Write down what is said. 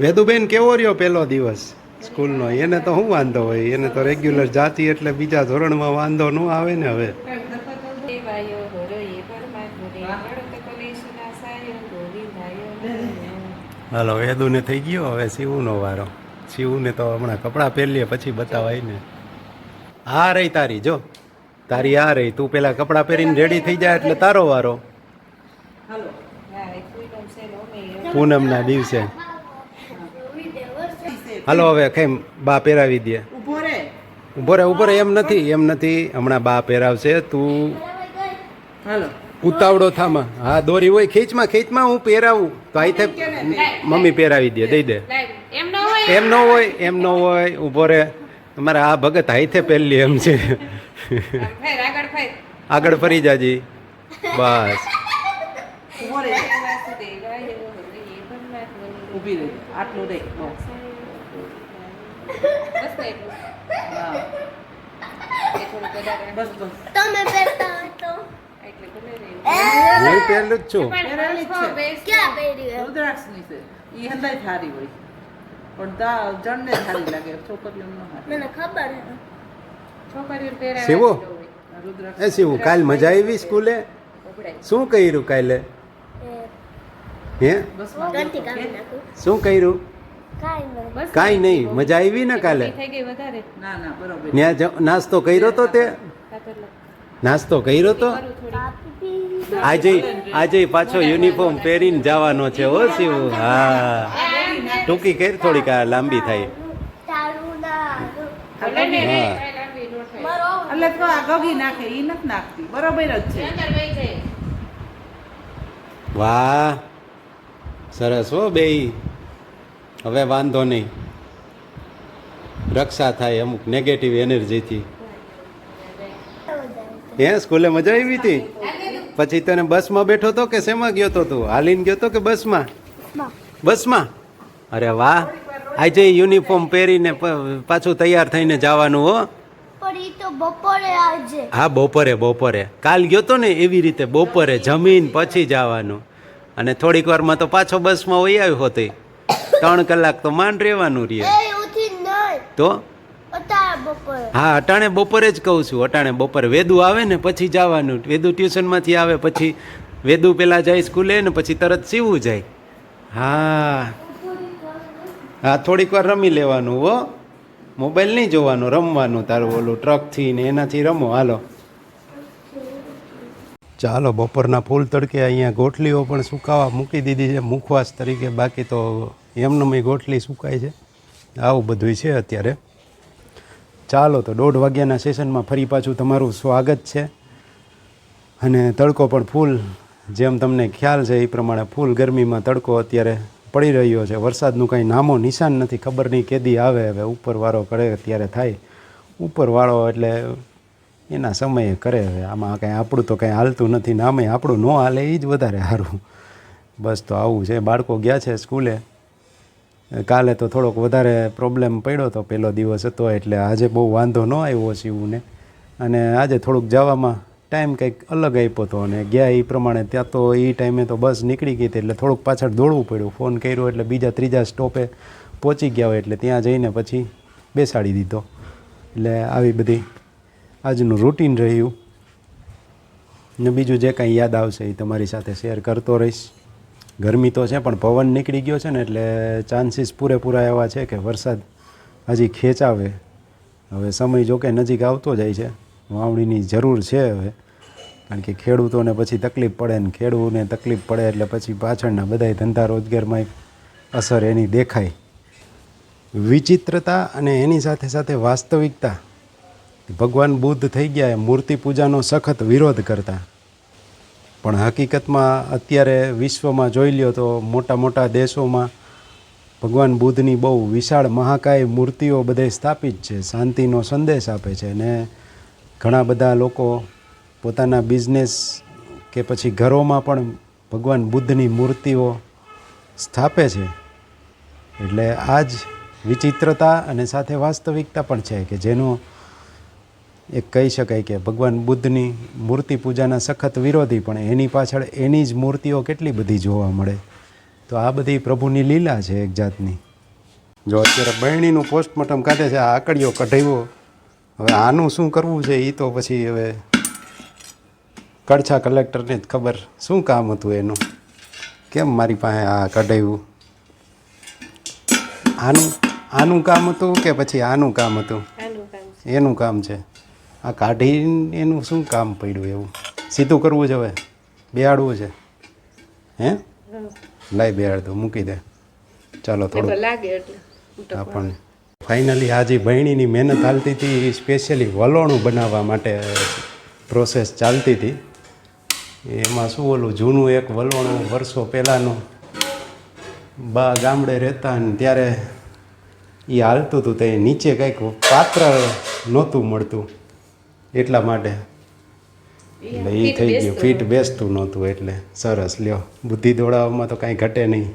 વેદુબેન કેવો રહ્યો પહેલો દિવસ સ્કૂલનો? એને તો શું વાંધો હોય? એને તો રેગ્યુલર જાતી એટલે બીજા ધોરણમાં વાંધો ન આવે ને હવે. હાલો વેદુને થઈ ગયો હવે શિવનો વારો. શિવને તો હમણાં કપડાં પહેરીએ પછી બતાવાય ને. આ રહી તારી જો. તારી આ રહી. તું પેલા કપડાં પહેરીને રેડી થઈ જાય એટલે તારો વારો. પૂનમના દિવસે. હાલો હવે કેમ બા પહેરાવી દે? ઊભો રે ઊભો રે એમ નથી એમ નથી. હમણાં બા પહેરાવશે તું હાલો. ઉતાવળો થામાં. હા દોરી હોય ખેંચમાં ખેંચમાં હું પહેરાવું. તો આઈ મમ્મી પહેરાવી દે દઈ દે. એમ ન હોય. એમ ન હોય એમ ઊભો રે અમારે આ ભગત હાઈથે પહેલી એમ છે. આગળ ફરી. જાજી. બસ. ઊભી રહી. આટલું રે તમે પહેરતા હોય તો. હું જ છું પહેરેલી જ છે. ક્યાં પહેર્યું રુદ્રાક્ષની છે એ હંદાય થારી હોય પણ દા જણને થારી લાગે છોકરીઓ ન હારી મને ખબર હે છોકરીઓ પહેરાવે શિવો? એ શિવ કાલ મજા આવી સ્કૂલે શું કર્યું કાલે હે શું કર્યું કાંઈ નહીં બસ કાંઈ નહીં. મજા આવી ને કાલે? થઈ ગઈ વધારે. ના ના બરોબર. ત્યાં જ- નાસ્તો કર્યો તો તે? નાસ્તો કર્યો તો? આજે આજે પાછો યુનિફોર્મ પહેરીને જવાનો છે હો શિવ. હા. ટૂંકી કરી થોડીક આ લાંબી થાય. તારું ના ભલે ને રે, હા. કાંઈ લાંબી ન થાય. મારો એટલે તો આ ગગી નાખે એ નથી નાખતી. બરોબર જ છે. અંદર વહી. સરસ હો બેય. હવે વાંધો નહીં. રક્ષા થાય અમુક નેગેટિવ એનર્જીથી હે સ્કૂલે મજા આવી હતી? પછી તને બસમાં બેઠો તો કે શેમાં ગયો તો તું? હાલીને ગયો તો કે બસમાં? બસમાં. અરે વાહ. આજે યુનિફોર્મ પહેરીને પાછું તૈયાર થઈને જવાનું હો. હા બપોરે બપોરે. કાલ ગયો તો ને એવી રીતે બપોરે જમીન પછી જવાનું. અને થોડીક વારમાં તો પાછો બસમાં વહી આવ્યો હોતી ત્રણ કલાક તો માંડ રહેવાનું રહે. તો? હા અટાણે બપોરે જ કહું છું. અટાણે બપોરે વેદુ આવે ને પછી જવાનું. વેદુ ટ્યુશનમાંથી આવે પછી વેદુ પેલા જાય સ્કૂલે ને પછી તરત સીવું જાય. હા. હા થોડીક વાર રમી લેવાનું હો. મોબાઈલ નહીં જોવાનું રમવાનું તારું ઓલું ટ્રકથી ને એનાથી રમો. હાલો. ચાલો બપોરના ફૂલ તડકે અહીંયા ગોઠલીઓ પણ સુકાવા મૂકી દીધી છે. મુખવાસ તરીકે બાકી તો એમનમી ગોઠલી સુકાય છે. આવું બધું છે અત્યારે. ચાલો તો દોઢ વાગ્યાના સેશનમાં ફરી પાછું તમારું સ્વાગત છે. અને તડકો પણ ફૂલ, જેમ તમને ખ્યાલ છે એ પ્રમાણે ફૂલ ગરમીમાં તડકો અત્યારે પડી રહ્યો છે. વરસાદનું કાંઈ નામો નિશાન નથી, ખબર નહીં કેદી આવે હવે, ઉપરવાળો કરે ત્યારે થાય. ઉપરવાળો એટલે એના સમયે કરે હવે. આમાં કાંઈ આપણું તો કાંઈ હાલતું નથી, નામે આપણું ન હાલે, એ જ વધારે સારું. બસ તો આવું છે. બાળકો ગયા છે સ્કૂલે. કાલે તો થોડોક વધારે પ્રોબ્લેમ પડ્યો હતો પહેલો દિવસ હતો એટલે આજે બહુ વાંધો ન આવ્યો શિવને. અને આજે થોડુંક જવામાં ટાઈમ કંઈક અલગ આપ્યો હતો અને ગયા એ પ્રમાણે ત્યાં તો એ ટાઈમે તો બસ નીકળી ગઈ હતી એટલે થોડુંક પાછળ દોડવું પડ્યું. ફોન કર્યો એટલે બીજા ત્રીજા સ્ટોપે પહોંચી ગયા હોય એટલે ત્યાં જઈને પછી બેસાડી દીધો. એટલે આવી બધી આજનું રૂટીન રહ્યું. ને બીજું જે કાંઈ યાદ આવશે એ તમારી સાથે શેર કરતો રહીશ. ગરમી તો છે, પણ પવન નીકળી ગયો છે ને, એટલે ચાન્સીસ પૂરેપૂરા એવા છે કે વરસાદ હજી ખેંચાવે. હવે સમય જોકે નજીક આવતો જાય છે, વાવણીની જરૂર છે હવે. કારણ કે ખેડૂતોને પછી તકલીફ પડે ને ખેડૂતને તકલીફ પડે, એટલે પછી પાછળના બધાય ધંધા રોજગારમાં અસર એની દેખાય. વિચિત્રતા અને એની સાથે સાથે વાસ્તવિકતા. ભગવાન બુદ્ધ થઈ ગયા એ મૂર્તિ પૂજાનો સખત વિરોધ કરતા. પણ હકીકતમાં અત્યારે વિશ્વમાં જોઈ લ્યો તો મોટા મોટા દેશોમાં ભગવાન બુદ્ધની બહુ વિશાળ મહાકાય મૂર્તિઓ બધે સ્થાપિત છે, શાંતિનો સંદેશ આપે છે ને ઘણા બધા લોકો પોતાના બિઝનેસ કે પછી ઘરોમાં પણ ભગવાન બુદ્ધની મૂર્તિઓ સ્થાપે છે. એટલે આ જ વિચિત્રતા અને સાથે વાસ્તવિકતા પણ છે કે જેનો એક કહી શકાય કે ભગવાન બુદ્ધની મૂર્તિ પૂજાના સખત વિરોધી પણ એની પાછળ એની જ મૂર્તિઓ કેટલી બધી જોવા મળે? તો આ બધી પ્રભુની લીલા છે એક જાતની. જો અત્યારે બહેણીનું પોસ્ટમોર્ટમ કાઢે છે આ આકડીઓ કઢાવ્યો. હવે આનું શું કરવું છે એ તો પછી હવે કડછા કલેક્ટરને જ ખબર. શું કામ હતું એનું? કેમ મારી પાસે આ કઢાવ્યું? આનું આનું કામ હતું કે પછી આનું કામ હતું? એનું કામ છે. આ કાઢીને એનું શું કામ પડ્યું એવું? સીધું કરવું છે હવે. બેહાડવું છે. હે. લાઈ બેહાડ મૂકી દે. ચાલો થોડું લાગે એટલે. આપણને. ફાઇનલી હાજી બહેણીની મહેનત ચાલતી હતી સ્પેશિયલી વલોણું બનાવવા માટે પ્રોસેસ ચાલતી હતી. એમાં શું ઓલું જૂનું એક વલોણું વર્ષો પહેલાંનું. બા ગામડે રહેતા ને ત્યારે એ હાલતું હતું તે નીચે કંઈક પાત્ર નહોતું મળતું. એટલા માટે? એટલે એ થઈ ગયું. ફિટ બેસતું નહોતું એટલે સરસ. લ્યો બુદ્ધિ દોડાવવામાં તો કાંઈ ઘટે નહીં.